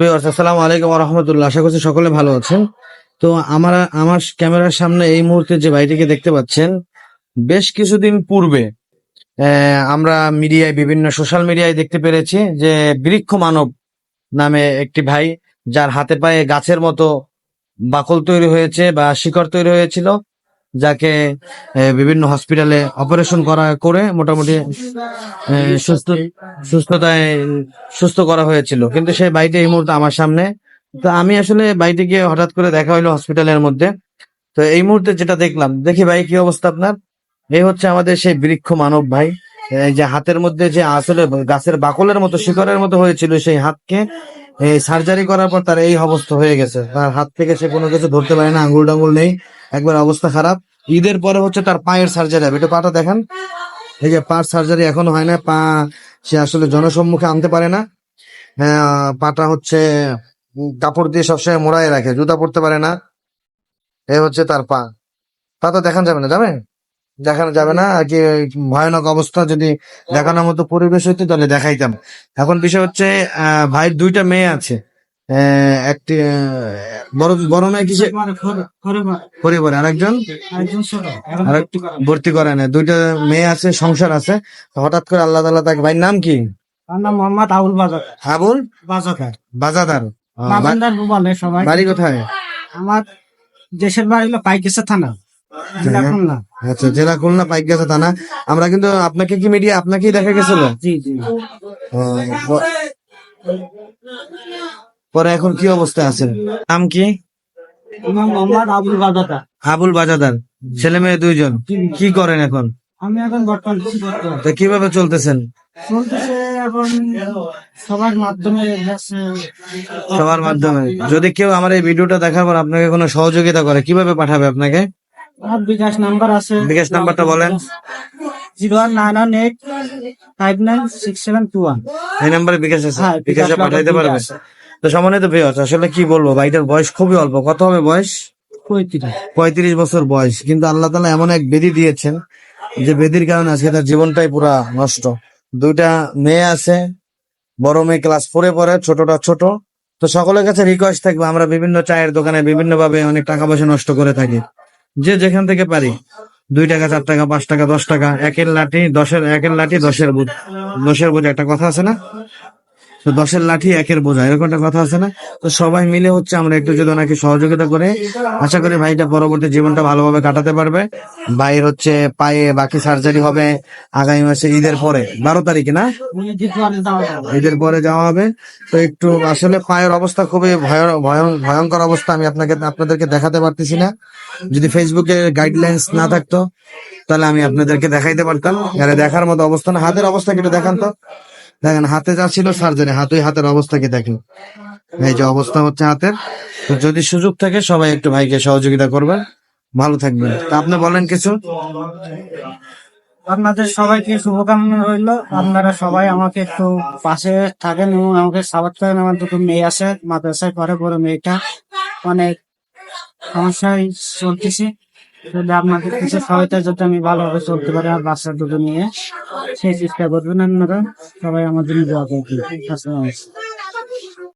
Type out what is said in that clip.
আসসালামু আলাইকুম রহমতুল্লাহ। আশা করছি সকলে ভালো আছেন। তো আমার আমার ক্যামেরার সামনে এই মুহূর্তে যে ভাইটিকে দেখতে পাচ্ছেন, বেশ কিছুদিন পূর্বে আমরা মিডিয়ায়, বিভিন্ন সোশ্যাল মিডিয়ায় দেখতে পেরেছি যে বৃক্ষ মানব নামে একটি ভাই, যার হাতে পায়ে গাছের মতো বাকল তৈরি হয়েছে বা শিকড় তৈরি হয়েছিল। যাকে বিভিন্ন হসপিটালে অপারেশন করা, করে মোটামুটি সুস্থ, সুস্থতায়, সুস্থ করা হয়েছিল। কিন্তু সেই ভাইটি এই মুহূর্তে আমার সামনে। তো আমি আসলে বাড়িতে গিয়ে হঠাৎ করে দেখা হইল হসপিটালের মধ্যে। তো এই মুহূর্তে যেটা দেখলাম, দেখি ভাই, কি অবস্থা আপনার? এই হচ্ছে আমাদের সেই বৃক্ষ মানব ভাই। যে হাতের মধ্যে যে আসলে গাছের বাকলের মতো, শিকড়ের মতো হয়েছিল সেই হাতকে। সার্জারি করার পর তার এই অবস্থা হয়ে গেছে। তার হাত থেকে সে কোনো কিছু ধরতে পারে না আঙ্গুল টাঙ্গুল নেই। একবার অবস্থা খারাপ। ঈদের পরে হচ্ছে তার পায়ের সার্জারি হবে। একটু পাটা দেখেন। এই যে পার সার্জারি এখনও হয় না পা সে আসলে জনসম্মুখে আনতে পারে না। হ্যাঁ, পাটা হচ্ছে কাপড় দিয়ে সবসময় মোড়ায় রাখে জুতা পরতে পারে না। এ হচ্ছে তার পা। পা তো দেখান যাবে না যাবে দেখানো যাবে না। আর কি ভয়ানক অবস্থা যদি দেখানোর মতো পরিবেশ হইতো তাহলে দেখাইতাম। এখন বিষয় হচ্ছে আহ, ভাইয়ের দুইটা মেয়ে আছে। একটি বড় বড় মেয়ে কিসে? পরিবারে। আরেকজন? ভর্তি করে না দুইটা মেয়ে আছে সংসার আছে। হঠাৎ করে আল্লাহ তাআলা তাকে ভাইয়ের নাম কি? নাম মোহাম্মদ আবুল বাজার আবুল? বাজাকার বাজাদার। ও, বা- বাজানদার বলে সবাই। বাড়ি কোথায়? আমার দেশের বাড়ি হলো পাইকেসা থানা। আচ্ছা জেলা খুলনা পাইক গেছে থানা। আমরা কিন্তু আপনাকে কি মিডিয়া আপনাকেই দেখা গেছিল? জি জি। পরে এখন কি অবস্থায় আছেন? নাম কি? মোহাম্মদ আবুল বাজাকার আবুল বাজাদার। ছেলে মেয়ে দুইজন। কি করেন এখন? আমি এখন বর্তমান করতে কীভাবে চলতেছেন? চলতেছে এখন সবার মাধ্যমে সবার মাধ্যমে। যদি কেউ আমার এই ভিডিওটা দেখার পর আপনাকে কোনো সহযোগিতা করে কীভাবে পাঠাবে আপনাকে? আমার বিকাশ নাম্বার আছে। বিকাশ নাম্বারটা বলেন। Zero one nine one eight five nine six seven two one. এই নাম্বারে বিকাশ আছে? হ্যাঁ, বিকাশ পাঠাইতে পারবে? তো সম্মানিত ভিউয়ার্স আসলে কি বলব ভাইটার বয়স খুবই অল্প। কত হবে বয়স? পঁয়ত্রিশ। পঁয়ত্রিশ বছর বয়স। কিন্তু আল্লাহ তালা এমন এক বেদি দিয়েছেন যে বেদির কারণে আজকে তার জীবনটাই পুরা নষ্ট। দুইটা মেয়ে আছে বড় মেয়ে ক্লাস ফোরে পড়ে ছোটটা ছোট। তো সকলের কাছে রিকোয়েস্ট থাকবে আমরা বিভিন্ন চায়ের দোকানে বিভিন্ন ভাবে অনেক টাকা পয়সা নষ্ট করে থাকি। যে যেখান থেকে পারি। দুই টাকা, চার টাকা, পাঁচ টাকা, দশ টাকা, একের লাঠি, দশের, একের লাঠি, দশের বুধ দশের বুধ একটা কথা আছে না? তো দশের লাঠি একের বোঝা, এরকম একটা কথা আছে না? তো সবাই মিলে হচ্ছে আমরা একটু যদি ওনাকে সহযোগিতা করে, আশা করি ভাইটা পরবর্তী জীবনটা ভালোভাবে কাটাতে পারবে। ভাইয়ের হচ্ছে পায়ে বাকি সার্জারি হবে আগামী মাসে ঈদের পরে, বারো তারিখে না? ঈদের পরে যাওয়া হবে। তো একটু আসলে পায়ের অবস্থা খুবই ভয়- ভয়- ভয়ঙ্কর অবস্থা, আমি আপনাকে আপনাদেরকে দেখাতে পারতেছি না। যদি ফেসবুকে গাইডলাইন্স না থাকতো, তাহলে আমি আপনাদেরকে দেখাইতে পারতাম। দেখার মতো অবস্থা না। হাতের অবস্থা একটু দেখান তো। দেখেন, হাতে যা ছিল সার্জারি, হাতে হাতের অবস্থা কি দেখেন? এই যে অবস্থা হচ্ছে হাতের। তো যদি সুযোগ থাকে, সবাই একটু ভাইকে সহযোগিতা করবেন। ভালো থাকবেন। তা আপনি বলেন কিছু? আপনাদের সবাইকে শুভকামনা রইল। আপনারা সবাই আমাকে একটু পাশে থাকেন এবং আমাকে সাপোর্ট করেন। আমার দুটো মেয়ে আছে, মাদ্রাসায় পরে বড় মেয়েটা। অনেক সমস্যায় চলতেছি। যদি আপনাদের কিছু সহায়তা যাতে আমি ভালোভাবে চলতে পারি আর বাচ্চা দুটো নিয়ে। সেই চেষ্টা করবেন আপনারা। সবাই আমার জন্য দোয়া করবেন।